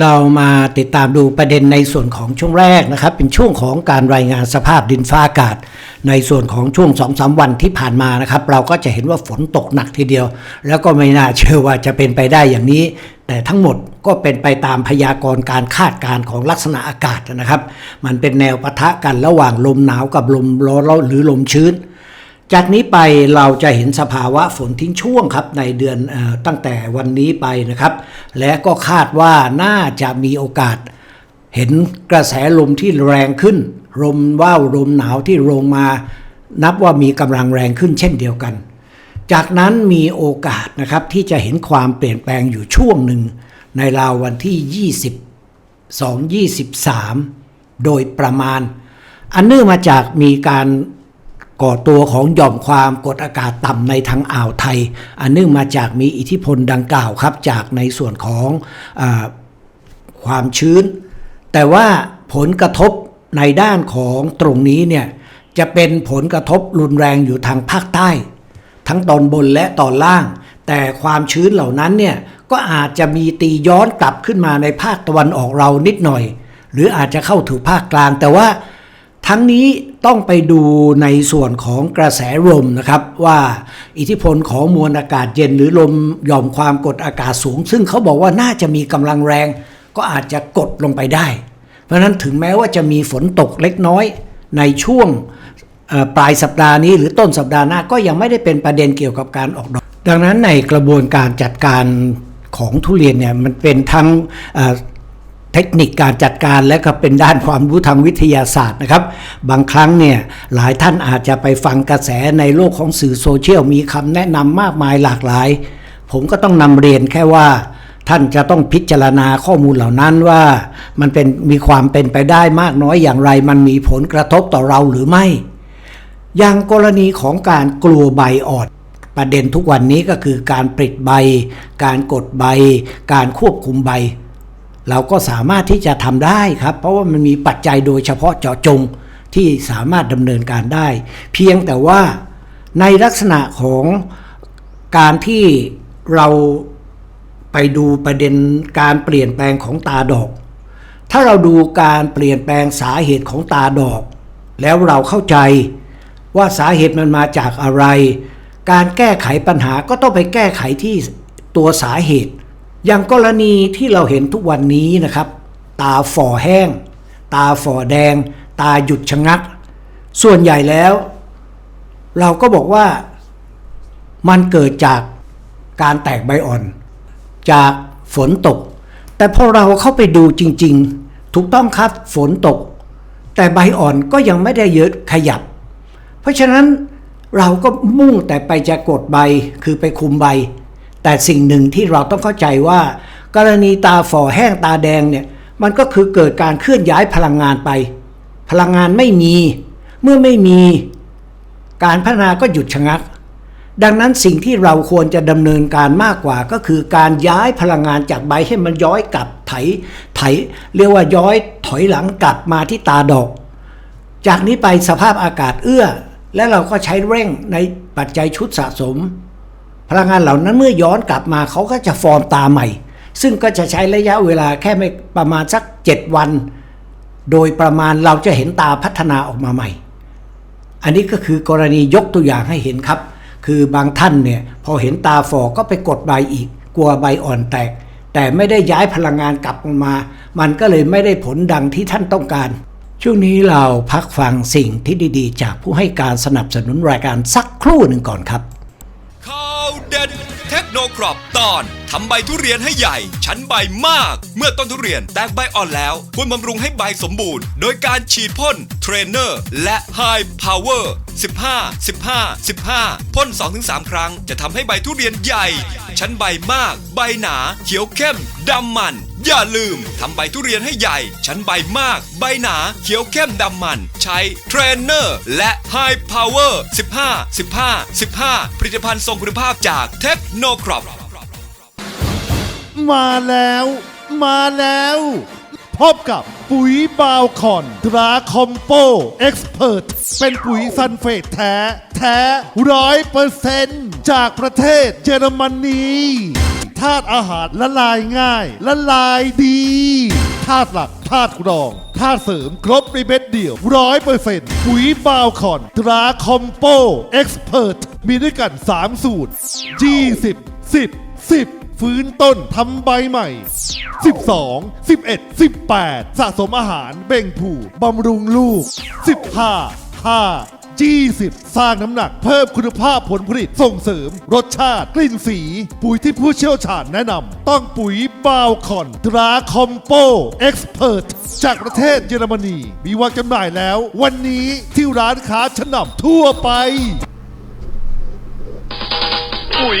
เรามาติดตามดูประเด็นในส่วนของช่วงแรกนะครับ เป็นช่วงของการรายงานสภาพดินฟ้าอากาศ ในส่วนของช่วง2อสวันที่ผ่านมานะครับ เราก็จะเห็นว่าฝนตกหนักทีเดียว แล้วก็ไม่น่าเชื่อว่าจะเป็นไปได้อย่างนี้ แต่ทั้งหมดก็เป็นไปตามพยากรณ์การคาดการณ์ของลักษณะอากาศนะครับ มันเป็นแนวปะทะกันระหว่างลมหนาวกับลมร้อนหรือลมชื้น จากนี้ไปเราจะเห็นสภาวะฝนทิ้งช่วงครับในเดือนตั้งแต่วันนี้ไปนะครับ และก็คาดว่าน่าจะมีโอกาส เห็นกระแสลมที่แรงขึ้น ลมว่าวลมหนาวที่ลงมา นับว่ามีกำลังแรงขึ้นเช่นเดียวกัน จากนั้นมีโอกาสนะครับที่จะเห็นความเปลี่ยนแปลงอยู่ช่วงหนึ่ง ในราววันที่ 22 23 โดยประมาณ อันเนื่องมาจากมีการ ก่อตัวของหย่อมความกดอากาศต่ำในทางอ่าวไทย อันเนื่องมาจากมีอิทธิพลดังกล่าวครับจากในส่วนของอความชื้น แต่ว่าผลกระทบในด้านของตรงนี้เนี่ยจะเป็นผลกระทบรุนแรงอยู่ทางภาคใต้ ทั้งตอนบนและตอนล่าง แต่ความชื้นเหล่านั้นเนี่ยก็อาจจะมีตีย้อนกลับขึ้นมาในภาคตะวันออกเรานิดหน่อย หรืออาจจะเข้าถึงภาคกลางแต่ว่า ทั้งนี้ต้องไปดูในส่วนของกระแสลมนะครับ ว่าอิทธิพลของมวลอากาศเย็นหรือลมหย่อมความกดอากาศสูง ซึ่งเขาบอกว่าน่าจะมีกำลังแรง ก็อาจจะกดลงไปได้ เพราะนั้นถึงแม้ว่าจะมีฝนตกเล็กน้อยในช่วงปลายสัปดาห์นี้หรือต้นสัปดาห์หน้าก็ยังไม่ได้เป็นประเด็นเกี่ยวกับการออกดอก ดังนั้นในกระบวนการจัดการของทุเรียนเนี่ยมันเป็นทั้ง เทคนิคการจัดการและก็เป็นด้านความรู้ทางวิทยาศาสตร์นะครับ บางครั้งเนี่ยหลายท่านอาจจะไปฟังกระแสในโลกของสื่อโซเชียลมีคำแนะนำมากมายหลากหลาย ผมก็ต้องนำเรียนแค่ว่าท่านจะต้องพิจารณาข้อมูลเหล่านั้นว่ามันเป็นมีความเป็นไปได้มากน้อยอย่างไร มันมีผลกระทบต่อเราหรือไม่ อย่างกรณีของการกลัวใบอ่อน ประเด็นทุกวันนี้ก็คือการปิดใบ การกดใบ การควบคุมใบ เราก็สามารถที่จะทำได้ครับ เพราะว่ามันมีปัจจัยโดยเฉพาะเจาะจงที่สามารถดำเนินการได้ เพียงแต่ว่าในลักษณะของการที่เราไปดูประเด็นการเปลี่ยนแปลงของตาดอก ถ้าเราดูการเปลี่ยนแปลงสาเหตุของตาดอก แล้วเราเข้าใจว่าสาเหตุมันมาจากอะไร การแก้ไขปัญหาก็ต้องไปแก้ไขที่ตัวสาเหตุ อย่างกรณีที่เราเห็นทุกวันนี้นะครับ ตาฝ่อแห้ง ตาฝ่อแดง ตาหยุดชะงัก ส่วนใหญ่แล้ว เราก็บอกว่ามันเกิดจากการแตกใบอ่อน จากฝนตก แต่พอเราเข้าไปดูจริง ๆ ถูกต้องครับฝนตก แต่ใบอ่อนก็ยังไม่ได้เยอะขยับ เพราะฉะนั้นเราก็มุ่งแต่ไปจะกดใบคือไปคุมใบ แต่สิ่งหนึ่งที่เราต้องเข้าใจว่า กรณีตาฝ่อแห้งตาแดงเนี่ยมันก็คือเกิดการเคลื่อนย้ายพลังงานไป พลังงานไม่มี เมื่อไม่มี การพัฒนาก็หยุดชะงัก ดังนั้นสิ่งที่เราควรจะดำเนินการมากกว่า ก็คือการย้ายพลังงานจากใบให้มันย้อยกลับไถไถ เรียกว่าย้อยถอยหลังกลับมาที่ตาดอก จากนี้ไปสภาพอากาศเอื้อ และเราก็ใช้เร่งในปัจจัยชุดสะสม พลังงานเหล่านั้นเมื่อย้อนกลับมาเขาก็จะฟอร์มตาใหม่ ซึ่งก็จะใช้ระยะเวลาแค่ไม่ประมาณสัก 7 วัน โดยประมาณเราจะเห็นตาพัฒนาออกมาใหม่ อันนี้ก็คือกรณียกตัวอย่างให้เห็นครับ คือบางท่านเนี่ยพอเห็นตาฝ่อก็ไปกดใบอีก กลัวใบอ่อนแตก แต่ไม่ได้ย้ายพลังงานกลับมา มันก็เลยไม่ได้ผลดังที่ท่านต้องการช่วงนี้เราพักฟังสิ่งที่ดีๆ จากผู้ให้การสนับสนุนรายการสักครู่หนึ่งก่อนครับ That. นครอปตอนทำใบทุเรียนให้ใหญ่ ชั้นใบมาก เมื่อต้นทุเรียนแตกใบอ่อนแล้ว ควรบำรุงให้ใบสมบูรณ์ โดยการฉีดพ่นเทรนเนอร์และ High Power 15 15 15 พ่น 2-3 ครั้งจะทำให้ใบทุเรียนใหญ่ ชั้นใบมาก ใบหนา เขียวเข้มดำมัน อย่าลืมทำใบทุเรียนให้ใหญ่ ชั้นใบมาก ใบหนา เขียวเข้มดำมัน ใช้เทรนเนอร์และ High Power 15 15 15 ผลิตภัณฑ์ทรงคุณภาพจากเทคโนครอปมาแล้ว มาแล้ว พบกับปุ๋ยบาวคอนตราคอมโปเอ็กซ์เพรเป็นปุ๋ยซันเฟตแท้ แท้ร้อยเปอร์เซนต์จากประเทศเยอรมนีธาตุอาหารละลายง่าย ละลายดีธาตุหลักธาตุรองธาตุเสริมครบในเม็ดเดียวร้อยเปอร์เซ็นต์ปุ๋ยบาวคอนตราคอมโปเอ็กซ์เพรสมีด้วยกัน 3 สูตร 20 10 10 ฟื้นต้นทำใบใหม่ 12 11 18 สะสมอาหารเบ่งผูบำรุงลูก 15 5 20 สร้างน้ำหนักเพิ่มคุณภาพผลผลิตส่งเสริม รสชาติ กลิ่นสี ปุ๋ยที่ผู้เชี่ยวชาญแนะนำ ต้องปุ๋ยบาวคอนตราคอมโปเอ็กซ์เพรสจากประเทศเยอรมนี มีวางจำหน่ายแล้ว วันนี้ที่ร้านค้าชั้นนำทั่วไป ปุ๋ย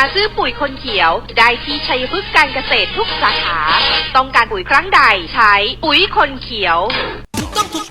าซื้อปุ๋ยคนเขียว ได้ที่ชัยพฤกษ์การเกษตรทุกสาขา ต้องการปุ๋ยครั้งใดใช้ปุ๋ยคนเขียว ถูกต้องถูก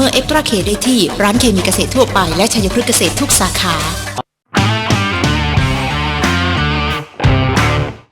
มอร์เอ็กตร้าเคได้ที่ร้านเคมีเกษตรทั่วไปและชัยพฤกษ์เกษตรทุกสาขา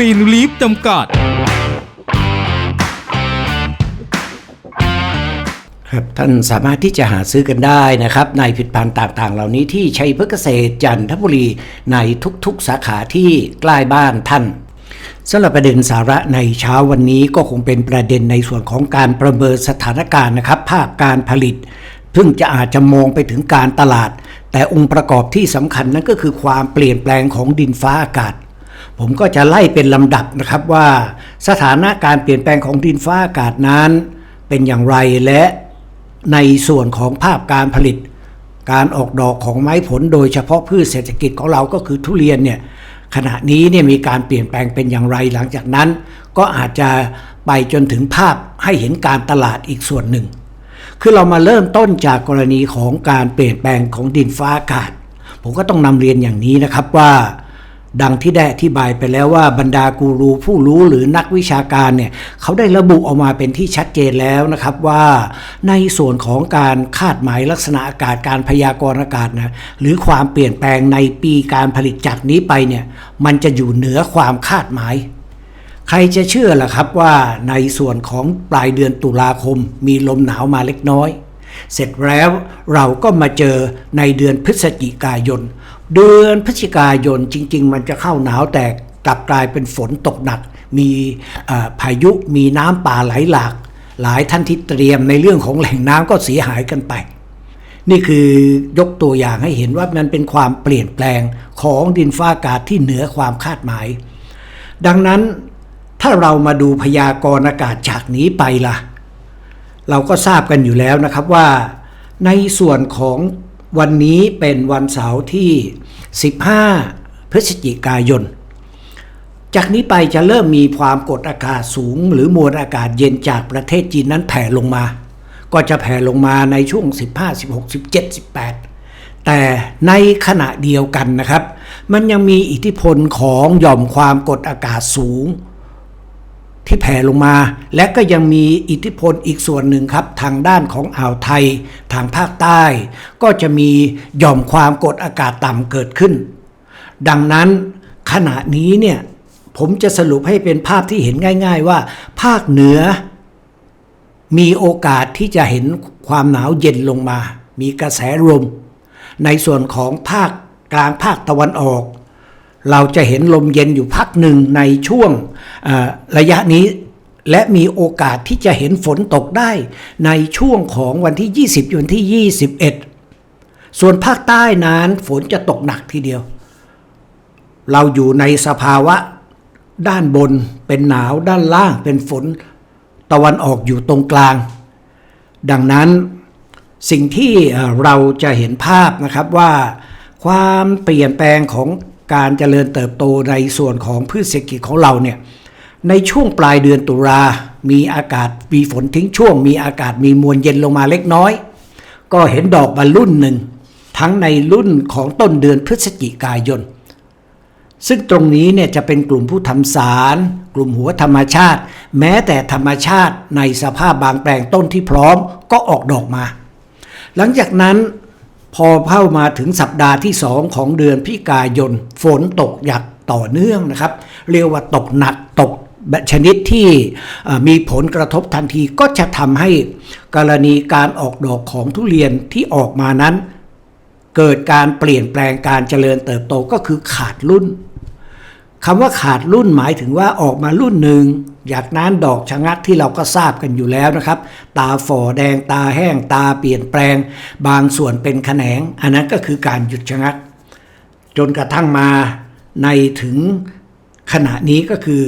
รีนลีฟจำกัด ครับท่านสามารถที่จะหาซื้อกันได้นะครับ ในผลิดพันธ์ต่างๆ เหล่านี้ที่ชัยพฤกษเกษตรจันทบุรีในทุกๆสาขาที่ใกล้บ้านท่านสำหรับประเด็นสาระในเช้าวันนี้ก็คงเป็นประเด็นในส่วนของการประเมินสถานการณ์นะครับ ภาคการผลิตเพิ่งจะอาจจะมองไปถึงการตลาด แต่องค์ประกอบที่สำคัญนั่นก็คือความเปลี่ยนแปลงของดินฟ้าอากาศ ผมก็จะไล่เป็นลำดับนะครับว่าสถานะการเปลี่ยนแปลงของดินฟ้าอากาศนั้นเป็นอย่างไรและในส่วนของภาพการผลิต การออกดอกของไม้ผลโดยเฉพาะพืชเศรษฐกิจของเราก็คือทุเรียนเนี่ยขณะนี้เนี่ยมีการเปลี่ยนแปลงเป็นอย่างไรหลังจากนั้น ก็อาจจะไปจนถึงภาพให้เห็นการตลาดอีกส่วนหนึ่ง คือเรามาเริ่มต้นจากกรณีของการเปลี่ยนแปลงของดินฟ้าอากาศ ผมก็ต้องนำเรียนอย่างนี้นะครับว่า ดังที่ได้อธิบายไปแล้วว่าบรรดากูรูผู้รู้หรือนักวิชาการเนี่ยเขาได้ระบุออกมาเป็นที่ชัดเจนแล้วนะครับว่าในส่วนของการคาดหมายลักษณะอากาศการพยากรณ์อากาศนะหรือความเปลี่ยนแปลงในปีการผลิตจากนี้ไปเนี่ยมันจะอยู่เหนือความคาดหมาย ใครจะเชื่อล่ะครับว่าในส่วนของปลายเดือนตุลาคม มีลมหนาวมาเล็กน้อย เสร็จแล้วเราก็มาเจอในเดือนพฤศจิกายน เดือนพฤศจิกายนจริง ๆ มันจะเข้าหนาวแต่กลับกลายเป็นฝนตกหนัก มีพายุมีน้ำป่าไหลหลาก หลายท่านที่เตรียมในเรื่องของแหล่งน้ำก็เสียหายกันไป นี่คือยกตัวอย่างให้เห็นว่ามันเป็นความเปลี่ยนแปลงของดินฟ้าอากาศที่เหนือความคาดหมาย ดังนั้นถ้าเรามาดูพยากรณ์อากาศจากนี้ไปล่ะ เราก็ทราบกันอยู่แล้วนะครับว่า ในส่วนของ วันนี้เป็นวันเสาร์ที่ 15 พฤศจิกายน จากนี้ไปจะเริ่มมีความกดอากาศสูง หรือมวลอากาศเย็นจากประเทศจีนนั้นแผ่ลงมา ก็จะแผ่ลงมาในช่วง 15 16 17 18 แต่ในขณะเดียวกันนะครับ มันยังมีอิทธิพลของหย่อมความกดอากาศสูง ที่แผ่ลงมา และก็ยังมีอิทธิพลอีกส่วนหนึ่งครับ ทางด้านของอ่าวไทย ทางภาคใต้ ก็จะมีหย่อมความกดอากาศต่ำเกิดขึ้น ดังนั้นขณะนี้เนี่ยผมจะสรุปให้เป็นภาพที่เห็นง่าย ๆ ว่า ภาคเหนือ มีโอกาสที่จะเห็นความหนาวเย็นลงมา มีกระแสลมในส่วนของภาคกลางภาคตะวันออก เราจะเห็นลมเย็นอยู่พักหนึ่งในช่วงระยะนี้ และมีโอกาสที่จะเห็นฝนตกได้ในช่วงของวันที่ 20วันที่ 21 ส่วนภาคใต้นั้นฝนจะตกหนักทีเดียว เราอยู่ในสภาวะด้านบนเป็นหนาวด้านล่างเป็นฝน ตะวันออกอยู่ตรงกลาง ดังนั้นสิ่งที่เราจะเห็นภาพนะครับว่า ความเปลี่ยนแปลงของ การเจริญเติบโตในส่วนของพืชเศรษฐกิจของเราเนี่ยในช่วงปลายเดือนตุลา มีอากาศมีฝนทิ้งช่วง มีอากาศมีมวลเย็นลงมาเล็กน้อย ก็เห็นดอกบรรรุ่นหนึ่ง ทั้งในรุ่นของต้นเดือนพฤศจิกายน ซึ่งตรงนี้เนี่ยจะเป็นกลุ่มผู้ทำสาร กลุ่มหัวธรรมชาติ แม้แต่ธรรมชาติในสภาพบางแปลงต้นที่พร้อมก็ออกดอกมา หลังจากนั้น พอเข้ามาถึงสัปดาห์ที่สองของเดือนพิกายน ฝนตกอย่างต่อเนื่องนะครับ เรียกว่าตกหนักตกแบบชนิดที่มีผลกระทบทันทีก็จะทำให้กรณีการออกดอกของทุเรียนที่ออกมานั้น เกิดการเปลี่ยนแปลงการเจริญเติบโตก็คือขาดรุ่นคำว่าขาดรุ่นหมายถึงว่าออกมารุ่นหนึ่ง อยากนั้นดอกชะงักที่เราก็ทราบกันอยู่แล้วนะครับ ตาฝ่อแดงตาแห้งตาเปลี่ยนแปลง บางส่วนเป็นแขนง อันนั้นก็คือการหยุดชะงัก จนกระทั่งมาในถึงขณะนี้ก็คือ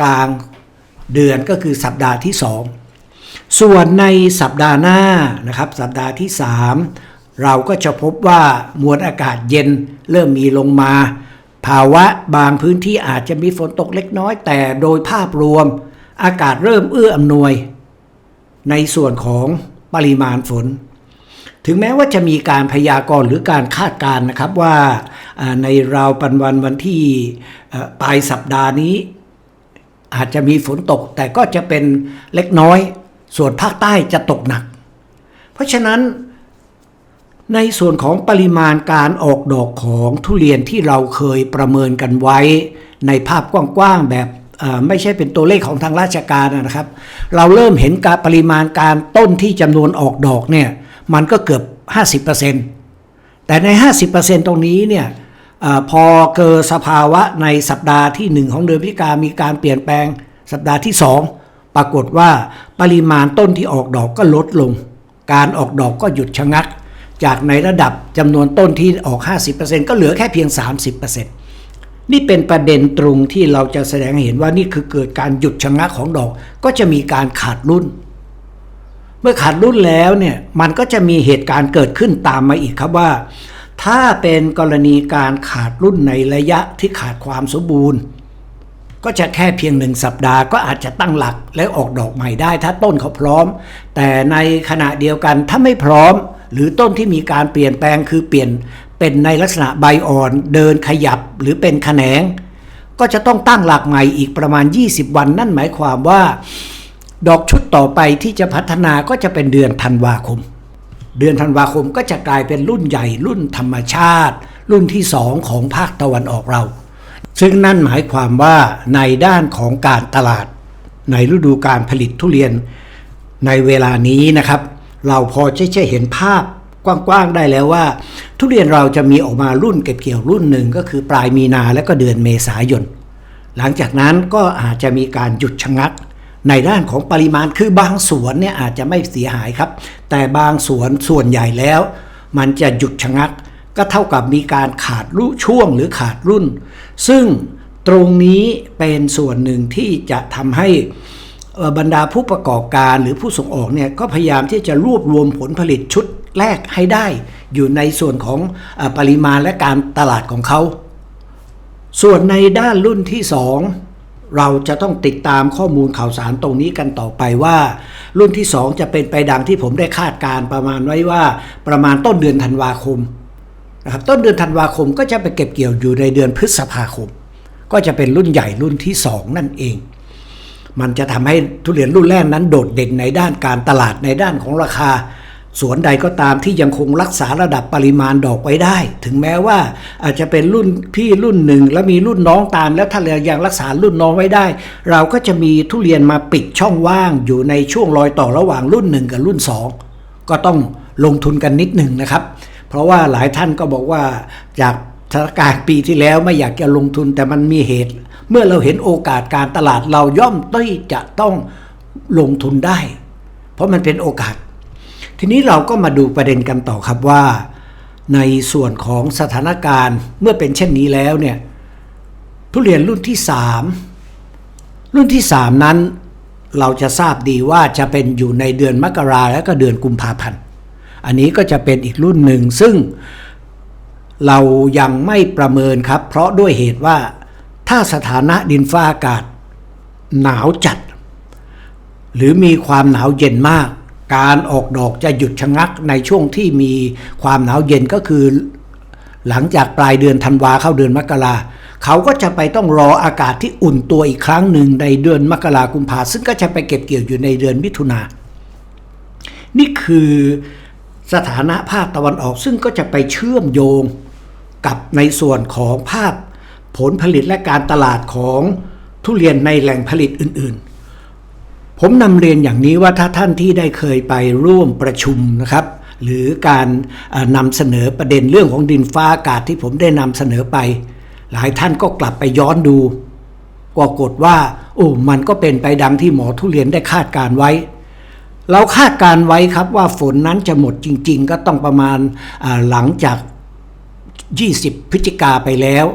กลางเดือนก็คือสัปดาห์ที่สองส่วนในสัปดาห์หน้านะครับ สัปดาห์ที่ 3 เราก็จะพบว่ามวลอากาศเย็นเริ่มมีลงมา ภาวะบางพื้นที่อาจจะมีฝนตกเล็กน้อย แต่โดยภาพรวมอากาศเริ่มเอื้ออำนวย ในส่วนของปริมาณฝน ถึงแม้ว่าจะมีการพยากรณ์หรือการคาดการณ์นะครับว่าในราวปันวันวันที่ปลายสัปดาห์นี้ อาจจะมีฝนตกแต่ก็จะเป็นเล็กน้อย ส่วนภาคใต้จะตกหนัก เพราะฉะนั้น ในส่วนของปริมาณการออกดอกของทุเรียนที่เราเคยประเมินกันไว้ ในภาพกว้างๆแบบไม่ใช่เป็นตัวเลขของทางราชการนะครับ เราเริ่มเห็นการปริมาณการต้นที่จำนวนออกดอกเนี่ยมันก็เกือบ 50%แต่ใน 50%ตรงนี้เนี่ยอพอเกิดสภาวะในสัปดาห์ที่ 1 ของเดือนพฤศจิกามีการเปลี่ยนแปลงสัปดาห์ที่ 2 ปรากฏว่าปริมาณต้นที่ออกดอกก็ลดลง การออกดอกก็หยุดชะงัก จากในระดับจำนวนต้นที่ออก 50%ก็เหลือแค่เพียง 30%นี่เป็นประเด็นตรงที่เราจะแสดงให้เห็นว่านี่คือเกิดการหยุดชะงักของดอก ก็จะมีการขาดรุ่น เมื่อขาดรุ่นแล้วเนี่ยมันก็จะมีเหตุการณ์เกิดขึ้นตามมาอีกครับว่า ถ้าเป็นกรณีการขาดรุ่นในระยะที่ขาดความสมบูรณ์ ก็จะแค่เพียงหนึ่งสัปดาห์ก็อาจจะตั้งหลักและออกดอกใหม่ได้ ถ้าต้นเขาพร้อม แต่ในขณะเดียวกันถ้าไม่พร้อม หรือต้นที่มีการเปลี่ยนแปลงคือเปลี่ยนเป็นในลักษณะใบอ่อนเดินขยับหรือเป็นแขนง ก็จะต้องตั้งหลักใหม่อีกประมาณ 20 วันนั่นหมายความว่า ดอกชุดต่อไปที่จะพัฒนาก็จะเป็นเดือนธันวาคม เดือนธันวาคมก็จะกลายเป็นรุ่นใหญ่รุ่นธรรมชาติ รุ่นที่สองของภาคตะวันออกเรา ซึ่งนั่นหมายความว่าในด้านของการตลาด ในฤดูการผลิตทุเรียนในเวลานี้นะครับ เราพอจะจะเห็นภาพกว้างๆได้แล้วว่า ทุเรียนเราจะมีออกมารุ่นเก็บเกี่ยวรุ่นหนึ่งก็คือปลายมีนาและก็เดือนเมษายน หลังจากนั้นก็อาจจะมีการหยุดชะงัก ในด้านของปริมาณคือบางสวนเนี่ยอาจจะไม่เสียหายครับ แต่บางสวนส่วนใหญ่แล้ว มันจะหยุดชะงัก ก็เท่ากับมีการขาดรุ่ช่วงหรือขาดรุ่น ซึ่งตรงนี้เป็นส่วนหนึ่งที่จะทำให้บรรดาผู้ประกอบการหรือผู้ส่งออกเนี่ยก็พยายามที่จะรวบรวมผลผลิตชุดแรกให้ได้ อยู่ในส่วนของอปริมาณและการตลาดของเขา ส่วนในด้านรุ่นที่ 2 เราจะต้องติดตามข้อมูลข่าวสารตรงนี้กันต่อไปว่า รุ่นที่ 2 จะเป็นไปดังที่ผมได้คาดการประมาณไว้ว่า ประมาณต้นเดือนธันวาคม นะครับต้นเดือนธันวาคมก็จะไปเก็บเกี่ยวอยู่ในเดือนพฤษภาคม ก็จะเป็นรุ่นใหญ่รุ่นที่ 2 นั่นเอง มันจะทำให้ทุเรียนรุ่นแรกนั้นโดดเด่นในด้านการตลาดในด้านของราคา สวนใดก็ตามที่ยังคงรักษาระดับปริมาณดอกไว้ได้ ถึงแม้ว่าอาจจะเป็นรุ่นพี่รุ่นหนึ่งแล้วมีรุ่นน้องตาม แล้วถ้าเรายังรักษารุ่นน้องไว้ได้ เราก็จะมีทุเรียนมาปิดช่องว่างอยู่ในช่วงรอยต่อระหว่างรุ่นหนึ่งกับรุ่นสองก็ต้องลงทุนกันนิดหนึ่งนะครับ เพราะว่าหลายท่านก็บอกว่าจากสถานการณ์ปีที่แล้วไม่อยากจะลงทุนแต่มันมีเหตุ เมื่อเราเห็นโอกาสการตลาดเราย่อมที่จะต้องลงทุนได้ เพราะมันเป็นโอกาส ทีนี้เราก็มาดูประเด็นกันต่อครับว่า ในส่วนของสถานการณ์เมื่อเป็นเช่นนี้แล้วเนี่ยทุเรียนรุ่นที่ 3 รุ่นที่ 3 นั้น เราจะทราบดีว่าจะเป็นอยู่ในเดือนมกราและก็เดือนกุมภาพันธ์ อันนี้ก็จะเป็นอีกรุ่นหนึ่งซึ่งเรายังไม่ประเมินครับ เพราะด้วยเหตุว่าถ้าสถานะดินฟ้าอากาศ หนาวจัด หรือมีความหนาวเย็นมาก การออกดอกจะหยุดชะงักในช่วงที่มีความหนาวเย็นก็คือ หลังจากปลายเดือนธันวาเข้าเดือนมกราเขาก็จะไปต้องรออากาศที่อุ่นตัวอีกครั้งหนึ่งในเดือนมกรากุมภาซึ่งก็จะไปเก็บเกี่ยวอยู่ในเดือนมิถุนานี่คือ สถานะภาคตะวันออกซึ่งก็จะไปเชื่อมโยงกับในส่วนของภาพผลผลิตและการตลาดของทุเรียนในแหล่งผลิตอื่นๆ ผมนำเรียนอย่างนี้ว่าถ้าท่านที่ได้เคยไปร่วมประชุมนะครับ หรือการนำเสนอประเด็นเรื่องของดินฟ้าอากาศที่ผมได้นำเสนอไป หลายท่านก็กลับไปย้อนดูปรากฏว่า โอ้มันก็เป็นไปดังที่หมอทุเรียนได้คาดการไว้ เราคาดการไว้ครับว่าฝนนั้นจะหมดจริง ๆ ก็ต้องประมาณาหลังจาก 20 พฤศจิกาไปแล้ว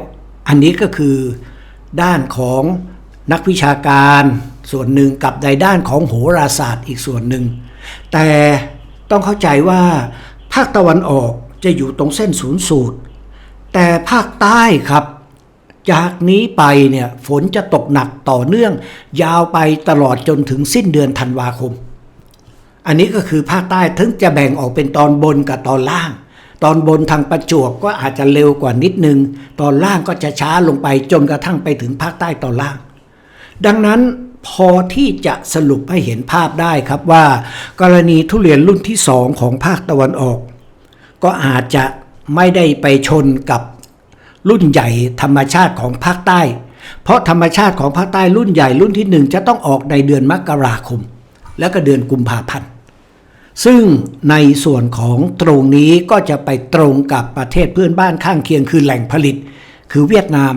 อันนี้ก็คือด้านของนักวิชาการส่วนหนึ่งกับในด้านของโหราศาสตร์อีกส่วนหนึ่ง แต่ต้องเข้าใจว่าภาคตะวันออกจะอยู่ตรงเส้นศูนย์สูตร แต่ภาคใต้ครับ จากนี้ไปเนี่ยฝนจะตกหนักต่อเนื่อง ยาวไปตลอดจนถึงสิ้นเดือนธันวาคม อันนี้ก็คือภาคใต้ถึงจะแบ่งออกเป็นตอนบนกับตอนล่าง ตอนบนทางประจวบก็อาจจะเร็วกว่านิดนึง ตอนล่างก็จะช้าลงไปจนกระทั่งไปถึงภาคใต้ตอนล่าง ดังนั้นพอที่จะสรุปให้เห็นภาพได้ครับว่า กรณีทุเรียนรุ่นที่สองของภาคตะวันออก ก็อาจจะไม่ได้ไปชนกับรุ่นใหญ่ธรรมชาติของภาคใต้ เพราะธรรมชาติของภาคใต้รุ่นใหญ่รุ่นที่หนึ่งจะต้องออกในเดือนมกราคม แล้วก็เดือนกุมภาพันธ์ ซึ่งในส่วนของตรงนี้ก็จะไปตรงกับประเทศเพื่อนบ้านข้างเคียงคือแหล่งผลิต คือเวียดนาม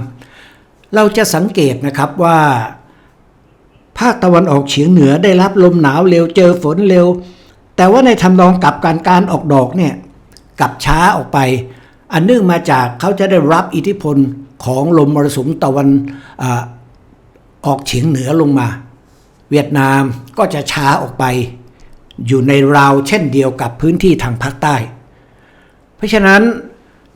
เราจะสังเกตนะครับว่า ภาคตะวันออกเฉียงเหนือได้รับลมหนาวเร็วเจอฝนเร็ว แต่ว่าในทำนองกลับการการออกดอกเนี่ยกับช้าออกไป อันเนื่องมาจากเขาจะได้รับอิทธิพลของลมมรสุมตะวันอออกเฉียงเหนือลงมา เวียดนามก็จะช้าออกไป อยู่ในราวเช่นเดียวกับพื้นที่ทางภาคใต้ เพราะฉะนั้น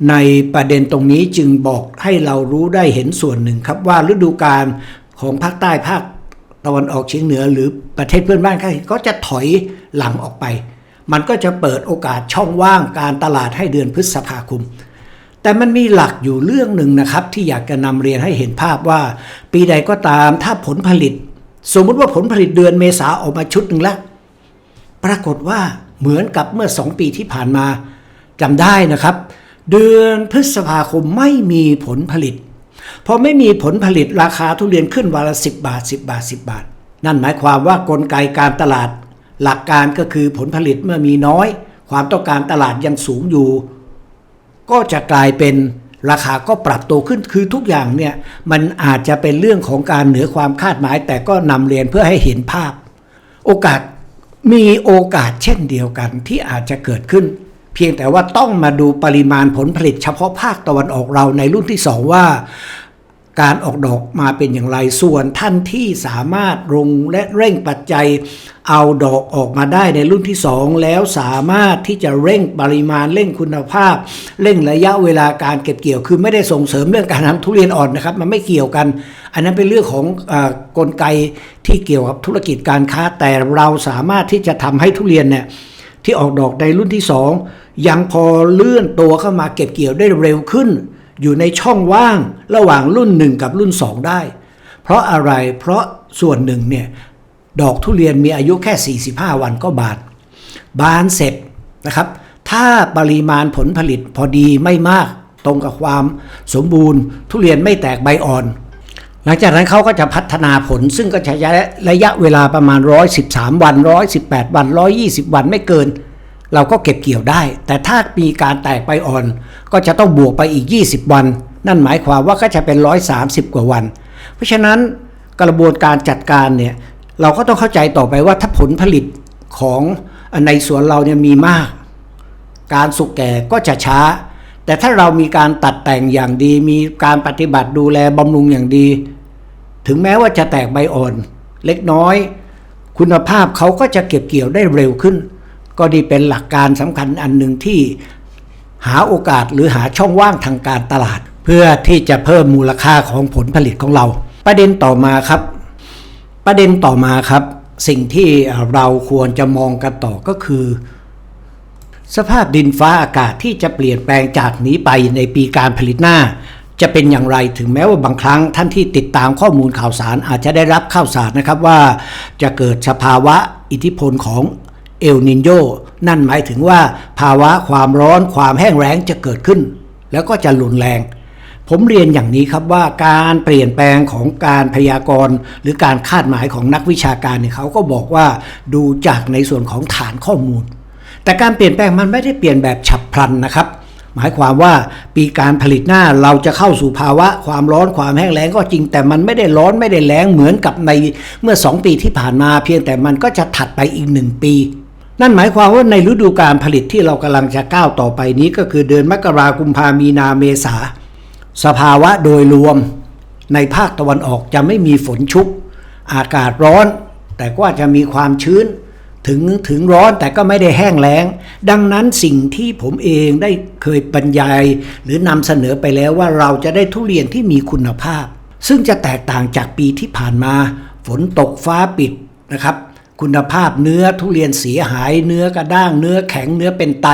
ในประเด็นตรงนี้จึงบอกให้เรารู้ได้เห็นส่วนหนึ่งครับว่าฤดูกาลของภาคใต้ภาคตะวันออกเฉียงเหนือหรือประเทศเพื่อนบ้านก็จะถอยหลังออกไป มันก็จะเปิดโอกาสช่องว่างการตลาดให้เดือนพฤษภาคม แต่มันมีหลักอยู่เรื่องหนึ่งนะครับ ที่อยากจะนำเรียนให้เห็นภาพว่า ปีใดก็ตามถ้าผลผลิต สมมุติว่าผลผลิตเดือนเมษาออกมาชุดหนึ่งแล้ว ปรากฏว่าเหมือนกับเมื่อสองปีที่ผ่านมาจำได้นะครับ เดือนพฤษภาคมไม่มีผลผลิตพอไม่มีผลผลิตราคาทุเรียนขึ้นวันละสิบาท 10 บาท 10 บาท นั่นหมายความว่ากลไกการตลาด หลักการก็คือผลผลิตเมื่อมีน้อย ความต้องการตลาดยังสูงอยู่ ก็จะกลายเป็นราคาก็ปรับตัวขึ้นคือทุกอย่างเนี่ยมันอาจจะเป็นเรื่องของการเหนือความคาดหมาย แต่ก็นำเรียนเพื่อให้เห็นภาพ โอกาส มีโอกาสเช่นเดียวกันที่อาจจะเกิดขึ้น เพียงแต่ว่าต้องมาดูปริมาณผลผลิตเฉพาะภาคตะวันออกเราในรุ่นที่สองว่า การออกดอกมาเป็นอย่างไร ส่วนท่านที่สามารถลงและเร่งปัจจัย เอาดอกออกมาได้ในรุ่นที่ 2 แล้วสามารถที่จะเร่งปริมาณเร่งคุณภาพ เร่งระยะเวลาการเก็บเกี่ยว คือไม่ได้ส่งเสริมเรื่องการทำทุเรียนอ่อนนะครับ มันไม่เกี่ยวกัน อันนั้นเป็นเรื่องของอกลไกที่เกี่ยวกับธุรกิจการค้า แต่เราสามารถที่จะทำให้ทุเรียนเนี่ยที่ออกดอกในรุ่นที่ 2 ยังพอเลื่อนตัวเข้ามาเก็บเกี่ยวได้เร็วขึ้น อยู่ในช่องว่างระหว่างรุ่น 1 กับรุ่น 2 ได้ เพราะอะไรเพราะส่วนหนึ่งเนี่ยดอกทุเรียนมีอายุแค่ 45 วันก็บานบานเสร็จนะครับ ถ้าปริมาณผลผลิตพอดีไม่มากตรงกับความสมบูรณ์ ทุเรียนไม่แตกใบอ่อน หลังจากนั้นเขาก็จะพัฒนาผล ซึ่งก็ใช้ระยะเวลาประมาณ 113 วัน 118 วัน 120 วันไม่เกิน เราก็เก็บเกี่ยวได้ แต่ถ้ามีการแตกใบอ่อน ก็จะต้องบวกไปอีก 20 วัน นั่นหมายความว่าก็จะเป็น 130 กว่าวัน เพราะฉะนั้นกระบวนการจัดการเนี่ยเราก็ต้องเข้าใจต่อไปว่าถ้าผลผลิตของในสวนเราเนี่ยมีมาก การสุกแก่ก็จะช้า แต่ถ้าเรามีการตัดแต่งอย่างดี มีการปฏิบัติดูแลบำรุงอย่างดี ถึงแม้ว่าจะแตกใบอ่อน เล็กน้อย คุณภาพเขาก็จะเก็บเกี่ยวได้เร็วขึ้น ก็ดีเป็นหลักการสำคัญอันหนึ่งที่ หาโอกาสหรือหาช่องว่างทางการตลาด เพื่อที่จะเพิ่มมูลค่าของผลผลิตของเรา ประเด็นต่อมาครับ ประเด็นต่อมาครับ สิ่งที่เราควรจะมองกันต่อก็คือ สภาพดินฟ้าอากาศที่จะเปลี่ยนแปลงจากนี้ไปในปีการผลิตหน้า จะเป็นอย่างไรถึงแม้ว่าบางครั้งท่านที่ติดตามข้อมูลข่าวสารอาจจะได้รับข่าวสารนะครับว่า จะเกิดสภาวะอิทธิพลของ เอลนินโยนั่นหมายถึงว่าภาวะความร้อนความแห้งแล้งจะเกิดขึ้น แล้วก็จะรุนแรง ผมเรียนอย่างนี้ครับว่าการเปลี่ยนแปลงของการพยากรณ์ หรือการคาดหมายของนักวิชาการเนี่ยเขาก็บอกว่าดูจากในส่วนของฐานข้อมูล แต่การเปลี่ยนแปลงมันไม่ได้เปลี่ยนแบบฉับพลันนะครับหมายความว่าปีการผลิตหน้าเราจะเข้าสู่ภาวะความร้อนความแห้งแล้งก็จริง แต่มันไม่ได้ร้อนไม่ได้แล้งเหมือนกับในเมื่อ 2 ปีที่ผ่านมา เพียงแต่มันก็จะถัดไปอีก 1 ปี นั่นหมายความว่าในฤดูการผลิตที่เรากำลังจะก้าวต่อไปนี้ก็คือเดือนมกราคมพามีนาเมษา สภาวะโดยรวม ในภาคตะวันออกจะไม่มีฝนชุก อากาศร้อน แต่ก็จะมีความชื้น ถึงถึงร้อนแต่ก็ไม่ได้แห้งแล้ง ดังนั้นสิ่งที่ผมเองได้เคยบรรยาย หรือนำเสนอไปแล้วว่าเราจะได้ทุเรียนที่มีคุณภาพ ซึ่งจะแตกต่างจากปีที่ผ่านมา ฝนตกฟ้าปิดนะครับ คุณภาพเนื้อทุเรียนเสียหายเนื้อกระด้างเนื้อแข็งเนื้อเป็นไต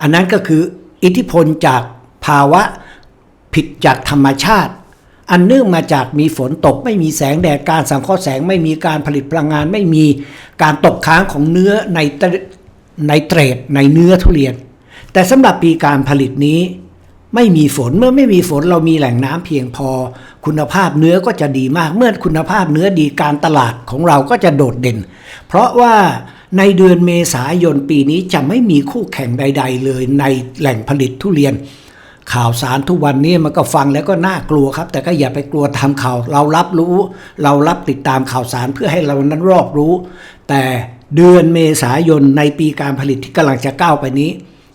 อันนั้นก็คืออิทธิพลจากภาวะผิดจากธรรมชาติ อันเนื่องมาจากมีฝนตกไม่มีแสงแดดการสังเคราะห์แสงไม่มีการผลิตพลังงาน ไม่มีการตกค้างของเนื้อในเตในเตรดในเนื้อทุเรียน แต่สำหรับปีการผลิตนี้ ไม่มีฝนเมื่อไม่มีฝนเรามีแหล่งน้ำเพียงพอ คุณภาพเนื้อก็จะดีมาก เมื่อคุณภาพเนื้อดีการตลาดของเราก็จะโดดเด่น เพราะว่าในเดือนเมษายนปีนี้จะไม่มีคู่แข่งใด ๆ เลยในแหล่งผลิตทุเรียน ข่าวสารทุกวันนี้มันก็ฟังแล้วก็น่ากลัวครับ แต่ก็อย่าไปกลัวทำข่าว เรารับรู้ เรารับติดตามข่าวสารเพื่อให้เรานั้นรอบรู้ แต่เดือนเมษายนในปีการผลิตที่กำลังจะก้าวไปนี้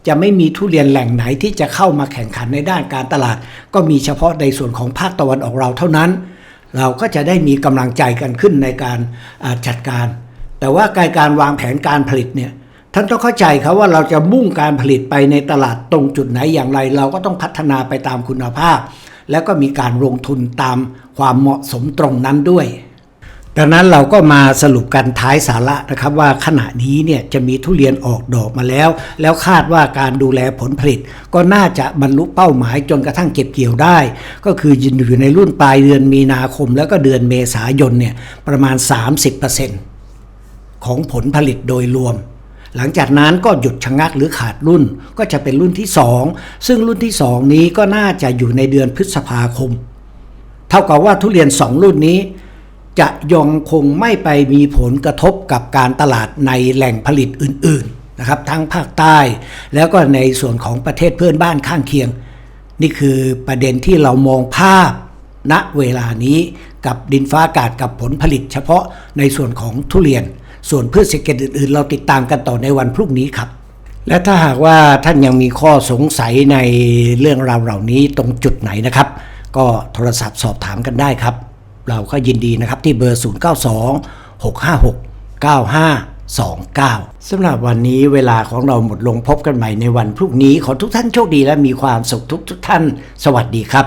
จะไม่มีทุเรียนแหล่งไหนที่จะเข้ามาแข่งขันในด้านการตลาด ก็มีเฉพาะในส่วนของภาคตะวันออกเราเท่านั้น เราก็จะได้มีกำลังใจกันขึ้นในการจัดการ แต่ว่าการการวางแผนการผลิตเนี่ยท่านต้องเข้าใจครับว่าเราจะมุ่งการผลิตไปในตลาดตรงจุดไหนอย่างไร เราก็ต้องพัฒนาไปตามคุณภาพ แล้วก็มีการลงทุนตามความเหมาะสมตรงนั้นด้วย ดังนั้นเราก็มาสรุปกันท้ายสาระนะครับว่าขณะนี้เนี่ยจะมีทุเรียนออกดอกมาแล้ว แล้วคาดว่าการดูแลผลผลิต ก็น่าจะบรรลุเป้าหมายจนกระทั่งเก็บเกี่ยวได้ ก็คืออยู่ในรุ่นปลายเดือนมีนาคม แล้วก็เดือนเมษายนเนี่ยประมาณ 30%ของผลผลิตโดยรวมหลังจากนั้นก็หยุดชะงักหรือขาดรุ่นก็จะเป็นรุ่นที่ 2 ซึ่งรุ่นที่ 2 นี้ก็น่าจะอยู่ในเดือนพฤษภาคม เท่ากับว่าทุเรียน 2 รุ่นนี้ จะยังคงไม่ไปมีผลกระทบกับการตลาดในแหล่งผลิตอื่นๆนะครับทั้งภาคใต้ แล้วก็ในส่วนของประเทศเพื่อนบ้านข้างเคียง นี่คือประเด็นที่เรามองภาพณเวลานี้กับดินฟ้าอากาศกับผลผลิต เฉพาะในส่วนของทุเรียน ส่วนพืชเศรษฐกิจอื่นๆ เราติดตามกันต่อในวันพรุ่งนี้ครับ และถ้าหากว่าท่านยังมีข้อสงสัยในเรื่องราวเหล่านี้ตรงจุดไหนนะครับ ก็โทรศัพท์สอบถามกันได้ครับ เราก็ยินดีนะครับที่เบอร์ 092 656 9529 สำหรับวันนี้เวลาของเราหมดลงพบกันใหม่ในวันพรุ่งนี้ ขอทุกท่านโชคดีและมีความสุขทุกทุกท่าน สวัสดีครับ